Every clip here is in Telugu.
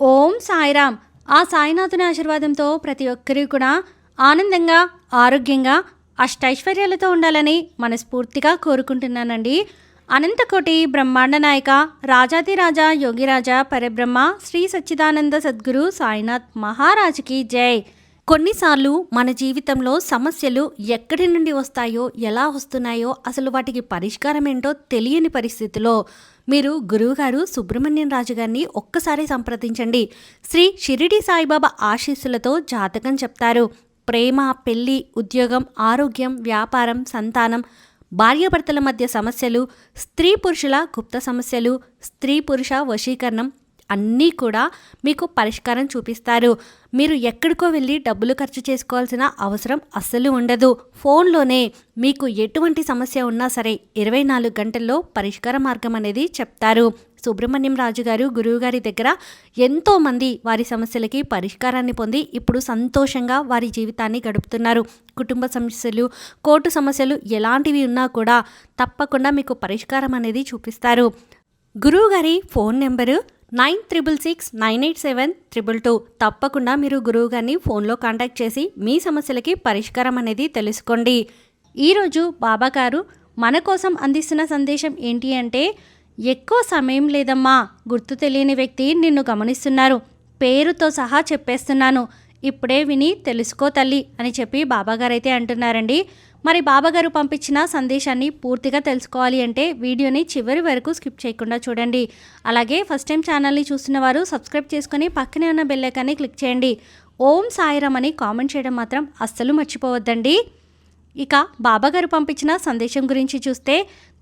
ఓం సాయిరామ్. ఆ సాయినాథుని ఆశీర్వాదంతో ప్రతి ఒక్కరి కూడా ఆనందంగా ఆరోగ్యంగా అష్టైశ్వర్యాలతో ఉండాలని మనస్ఫూర్తిగా కోరుకుంటున్నానండి. అనంతకోటి బ్రహ్మాండ నాయక రాజాదిరాజా యోగిరాజా పరబ్రహ్మ శ్రీ సచ్చిదానంద సద్గురు సాయినాథ్ మహారాజుకి జై. కొన్నిసార్లు మన జీవితంలో సమస్యలు ఎక్కడి నుండి వస్తాయో ఎలా వస్తున్నాయో అసలు వాటికి పరిష్కారం ఏంటో తెలియని పరిస్థితిలో మీరు గురువుగారు సుబ్రహ్మణ్యం రాజు గారిని ఒక్కసారి సంప్రదించండి. శ్రీ షిరిడి సాయిబాబా ఆశీస్సులతో జాతకం చెప్తారు. ప్రేమ పెళ్ళి ఉద్యోగం ఆరోగ్యం వ్యాపారం సంతానం భార్యాభర్తల మధ్య సమస్యలు స్త్రీ పురుషుల గుప్త సమస్యలు స్త్రీ పురుష వశీకరణం అన్నీ కూడా మీకు పరిష్కారం చూపిస్తారు. మీరు ఎక్కడికో వెళ్ళి డబ్బులు ఖర్చు చేసుకోవాల్సిన అవసరం అస్సలు ఉండదు. ఫోన్లోనే మీకు ఎటువంటి సమస్య ఉన్నా సరే ఇరవై నాలుగు గంటల్లో పరిష్కార మార్గం అనేది చెప్తారు. సుబ్రహ్మణ్యం రాజు గారు గురువుగారి దగ్గర ఎంతోమంది వారి సమస్యలకి పరిష్కారాన్ని పొంది ఇప్పుడు సంతోషంగా వారి జీవితాన్ని గడుపుతున్నారు. కుటుంబ సమస్యలు కోర్టు సమస్యలు ఎలాంటివి ఉన్నా కూడా తప్పకుండా మీకు పరిష్కారం అనేది చూపిస్తారు. గురువుగారి phone number nine triple six nine eight seven triple two. తప్పకుండా మీరు గురువు గారిని ఫోన్లో కాంటాక్ట్ చేసి మీ సమస్యలకి పరిష్కారం అనేది తెలుసుకోండి. ఈరోజు బాబా గారు మన కోసం అందిస్తున్న సందేశం ఏంటి అంటే ఎక్కువ సమయం లేదమ్మా గుర్తు తెలియని వ్యక్తి నిన్ను గమనిస్తున్నారు పేరుతో సహా చెప్పేస్తున్నాను ఇప్పుడే విని తెలుసుకో తల్లి అని చెప్పి బాబాగారు అయితే అంటున్నారండి. మరి బాబాగారు పంపించిన సందేశాన్ని పూర్తిగా తెలుసుకోవాలి అంటే వీడియోని చివరి వరకు స్కిప్ చేయకుండా చూడండి. అలాగే ఫస్ట్ టైం ఛానల్ని చూస్తున్న వారు సబ్స్క్రైబ్ చేసుకొని పక్కనే ఉన్న బెల్లైకాన్ని క్లిక్ చేయండి. ఓం సాయిరామ్ అని కామెంట్ చేయడం మాత్రం అస్సలు మర్చిపోవద్దండి. ఇక బాబాగారు పంపించిన సందేశం గురించి చూస్తే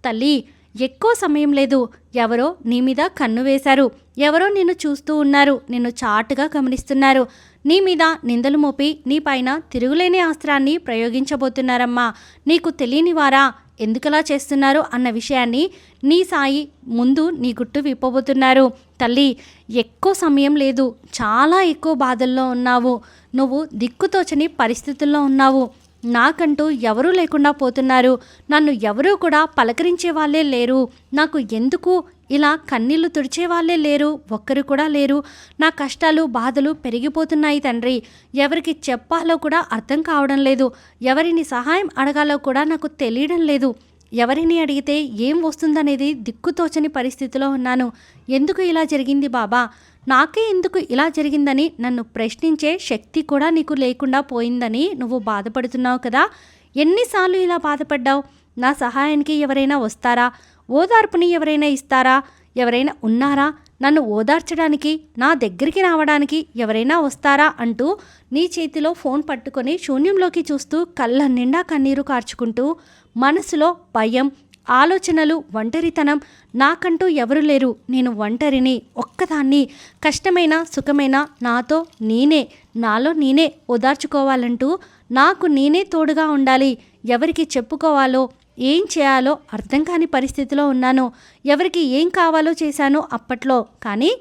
తల్లి ఎక్కువ సమయం లేదు. ఎవరో నీ మీద కన్ను వేశారు. ఎవరో నిన్ను చూస్తూ ఉన్నారు. నిన్ను చాటుగా గమనిస్తున్నారు. నీ మీద నిందలు మోపి నీ పైన తిరుగులేని అస్త్రాన్ని ప్రయోగించబోతున్నారమ్మా. నీకు తెలియని వారా? ఎందుకలా చేస్తున్నారు? అన్న విషయాన్ని నీ సాయి ముందు నీ గుట్టు విప్పబోతున్నారు. తల్లి ఎక్కువ సమయం లేదు. చాలా ఎక్కువ బాధల్లో ఉన్నావు. నువ్వు దిక్కుతోచని పరిస్థితుల్లో ఉన్నావు. నాకంటూ ఎవరూ లేకుండా పోతున్నారు. నన్ను ఎవరూ కూడా పలకరించే వాళ్ళే లేరు. నాకు ఎందుకు ఇలా కన్నీళ్ళు తుడిచే వాళ్ళే లేరు? ఒక్కరు కూడా లేరు. నా కష్టాలు బాధలు పెరిగిపోతున్నాయి తండ్రి. ఎవరికి చెప్పాలో కూడా అర్థం కావడం లేదు. ఎవరిని సహాయం అడగాలో కూడా నాకు తెలియడం లేదు. ఎవరిని అడిగితే ఏం వస్తుందనేది దిక్కుతోచని పరిస్థితిలో ఉన్నాను. ఎందుకు ఇలా జరిగింది బాబా? నాకే ఎందుకు ఇలా జరిగిందని నన్ను ప్రశ్నించే శక్తి కూడా నీకు లేకుండా పోయిందని నువ్వు బాధపడుతున్నావు కదా. ఎన్నిసార్లు ఇలా బాధపడ్డావు? నా సహాయానికి ఎవరైనా వస్తారా? ఓదార్పుని ఎవరైనా ఇస్తారా? ఎవరైనా ఉన్నారా? నన్ను ఓదార్చడానికి నా దగ్గరికి రావడానికి ఎవరైనా వస్తారా? అంటూ నీ చేతిలో ఫోన్ పట్టుకొని శూన్యంలోకి చూస్తూ కళ్ళ నిండా కన్నీరు కార్చుకుంటూ మనసులో భయం ఆలోచనలు ఒంటరితనం నాకంటూ ఎవరు లేరు. నేను ఒంటరిని ఒక్కదాన్ని కష్టమైన సుఖమైన నాతో నేనే నాలో నేనే ఓదార్చుకోవాలంటూ నాకు నేనే తోడుగా ఉండాలి. ఎవరికి చెప్పుకోవాలో ఏం చేయాలో అర్థం కాని పరిస్థితిలో ఉన్నాను. ఎవరికి ఏం కావాలో చేశానో అప్పట్లో. కానీ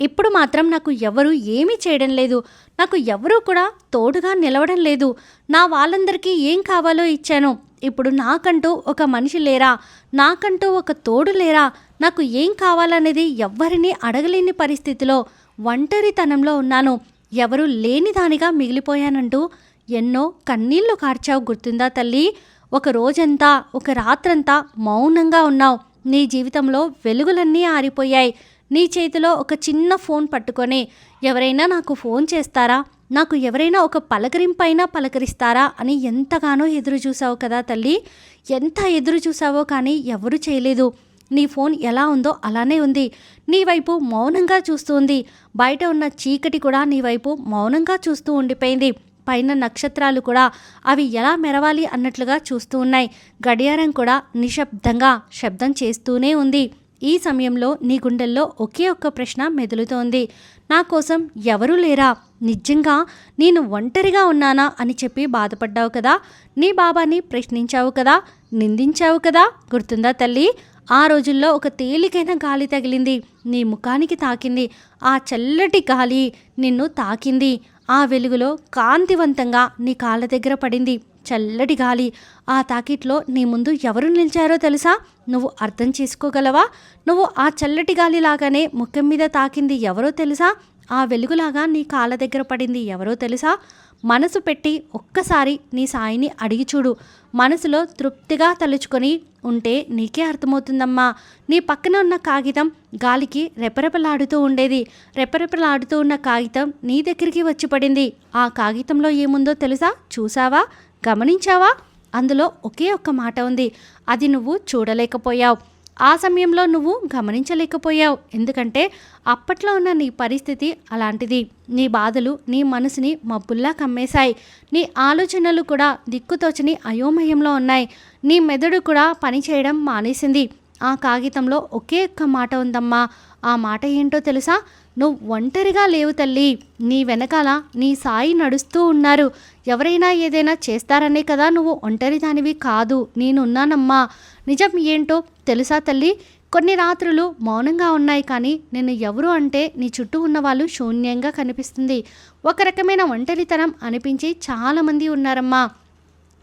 ఇప్పుడు మాత్రం నాకు ఎవరు ఏమీ చేయడం లేదు. నాకు ఎవరూ కూడా తోడుగా నిలవడం లేదు. నా వాళ్ళందరికీ ఏం కావాలో ఇచ్చాను ఇప్పుడు నాకంటూ ఒక మనిషి లేరా? నాకంటూ ఒక తోడు లేరా? నాకు ఏం కావాలనేది ఎవ్వరినీ అడగలేని పరిస్థితిలో ఒంటరితనంలో ఉన్నాను. ఎవరు లేని దానిగా మిగిలిపోయానంటూ ఎన్నో కన్నీళ్ళు కార్చావు. గుర్తుందా తల్లి? ఒక రోజంతా ఒక రాత్రంతా మౌనంగా ఉన్నావు. నీ జీవితంలో వెలుగులన్నీ ఆరిపోయాయి. నీ చేతిలో ఒక చిన్న ఫోన్ పట్టుకొని ఎవరైనా నాకు ఫోన్ చేస్తారా? నాకు ఎవరైనా ఒక పలకరింపైనా పలకరిస్తారా అని ఎంతగానో ఎదురు చూసావు కదా తల్లి? ఎంత ఎదురు చూసావో కానీ ఎవరు చేయలేదు. నీ ఫోన్ ఎలా ఉందో అలానే ఉంది. నీ వైపు మౌనంగా చూస్తుంది బయట ఉన్న చీకటి కూడా నీ వైపు మౌనంగా చూస్తూ ఉండిపోయింది. పైన నక్షత్రాలు కూడా అవి ఎలా మెరవాలి అన్నట్లుగా చూస్తూ ఉన్నాయి. గడియారం కూడా నిశ్శబ్దంగా శబ్దం చేస్తూనే ఉంది. ఈ సమయంలో నీ గుండెల్లో ఒకే ఒక్క ప్రశ్న మెదులుతోంది. నా కోసం ఎవరూ లేరా? నిజంగా నేను ఒంటరిగా ఉన్నానా అని చెప్పి బాధపడ్డావు కదా? నీ బాబాని ప్రశ్నించావు కదా? నిందించావు కదా? గుర్తుందా తల్లి? ఆ రోజుల్లో ఒక తేలికైన గాలి తగిలింది. నీ ముఖానికి తాకింది. ఆ చల్లటి గాలి నిన్ను తాకింది. ఆ వెలుగులో కాంతివంతంగా నీ కాళ్ళ దగ్గర పడింది. చల్లటి గాలి. ఆ తాకిట్లో నీ ముందు ఎవరు నిలిచారో తెలుసా? నువ్వు అర్థం చేసుకోగలవా? నువ్వు ఆ చల్లటి గాలి లాగానే ముఖం మీద తాకింది ఎవరో తెలుసా? ఆ వెలుగులాగా నీ కాళ్ళ దగ్గర పడింది ఎవరో తెలుసా? మనసు పెట్టి ఒక్కసారి నీ సాయిని అడిగి చూడు. మనసులో తృప్తిగా తలుచుకొని ఉంటే నీకే అర్థమవుతుందమ్మా. నీ పక్కన ఉన్న కాగితం గాలికి రెపరెపలాడుతూ ఉండేది. రెపరెపలాడుతూ ఉన్న కాగితం నీ దగ్గరికి వచ్చి పడింది. ఆ కాగితంలో ఏముందో తెలుసా? చూసావా గమనించావా? అందులో ఒకే ఒక్క మాట ఉంది. అది నువ్వు చూడలేకపోయావు. ఆ సమయంలో నువ్వు గమనించలేకపోయావు. ఎందుకంటే అప్పట్లో ఉన్న నీ పరిస్థితి అలాంటిది. నీ బాధలు నీ మనసుని మబ్బుల్లా కమ్మేశాయి. నీ ఆలోచనలు కూడా దిక్కుతోచని అయోమయంలో ఉన్నాయి. నీ మెదడు కూడా పనిచేయడం మానేసింది. ఆ కాగితంలో ఒకే ఒక్క మాట ఉందమ్మా. ఆ మాట ఏంటో తెలుసా? నువ్వు ఒంటరిగా లేవు తల్లి. నీ వెనకాల నీ సాయి నడుస్తూ ఉన్నారు. ఎవరైనా ఏదైనా చేస్తారనే కదా నువ్వు ఒంటరి దానివి కాదు. నేనున్నానమ్మా. నిజం ఏంటో తెలుసా తల్లి? కొన్ని రాత్రులు మౌనంగా ఉన్నాయి కానీ నేను ఎవరు అంటే నీ చుట్టూ ఉన్న వాళ్ళు శూన్యంగా కనిపిస్తుంది. ఒక రకమైన ఒంటరితనం అనిపించి చాలామంది ఉన్నారమ్మా.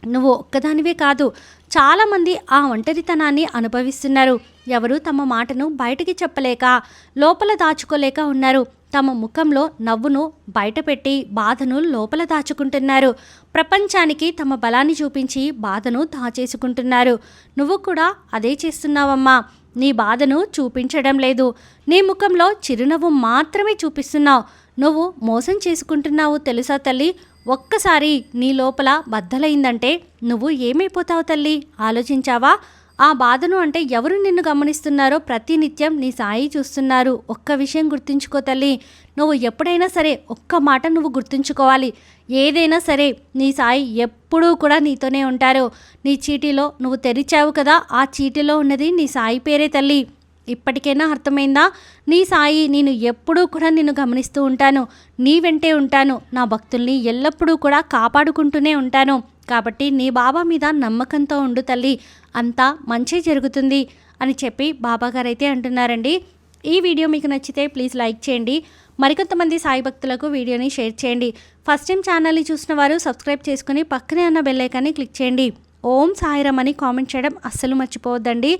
నువ్వు ఒక్కదానివే కాదు చాలామంది ఆ ఒంటరితనాన్ని అనుభవిస్తున్నారు. ఎవరు తమ మాటను బయటికి చెప్పలేక లోపల దాచుకోలేక ఉన్నారు. తమ ముఖంలో నవ్వును బయటపెట్టి బాధను లోపల దాచుకుంటున్నారు. ప్రపంచానికి తమ బలాన్ని చూపించి బాధను దాచేసుకుంటున్నారు. నువ్వు కూడా అదే చేస్తున్నావమ్మా. నీ బాధను చూపించడం లేదు. నీ ముఖంలో చిరునవ్వు మాత్రమే చూపిస్తున్నావు. నువ్వు మోసం చేసుకుంటున్నావు తెలుసా తల్లి? ఒక్కసారి నీ లోపల బద్దలైందంటే నువ్వు ఏమైపోతావు తల్లి? ఆలోచించావా? ఆ బాధను అంటే ఎవరు నిన్ను గమనిస్తున్నారో ప్రతినిత్యం నీ సాయి చూస్తున్నారు. ఒక్క విషయం గుర్తుంచుకో తల్లి. నువ్వు ఎప్పుడైనా సరే ఒక్క మాట నువ్వు గుర్తుంచుకోవాలి. ఏదైనా సరే నీ సాయి ఎప్పుడూ కూడా నీతోనే ఉంటారు. నీ చీటీలో నువ్వు తెరిచావు కదా ఆ చీటీలో ఉన్నది నీ సాయి పేరే తల్లి. ఇప్పటికైనా అర్థమైందా? నీ సాయి నేను ఎప్పుడూ కూడా నిన్ను గమనిస్తూ ఉంటాను. నీ వెంటే ఉంటాను. నా భక్తుల్ని ఎల్లప్పుడూ కూడా కాపాడుకుంటూనే ఉంటాను. కాబట్టి నీ బాబా మీద నమ్మకంతో ఉండు తల్లి. అంతా మంచి జరుగుతుంది అని చెప్పి బాబాగారు అయితే అంటున్నారండి. ఈ వీడియో మీకు నచ్చితే ప్లీజ్ లైక్ చేయండి. మరికొంతమంది సాయి భక్తులకు వీడియోని షేర్ చేయండి. ఫస్ట్ టైం ఛానల్ని చూసిన వారు సబ్స్క్రైబ్ చేసుకుని పక్కనే ఉన్న బెల్లైకాన్ని క్లిక్ చేయండి. ఓం సాయిరామ్ అని కామెంట్ చేయడం అస్సలు మర్చిపోవద్దండి.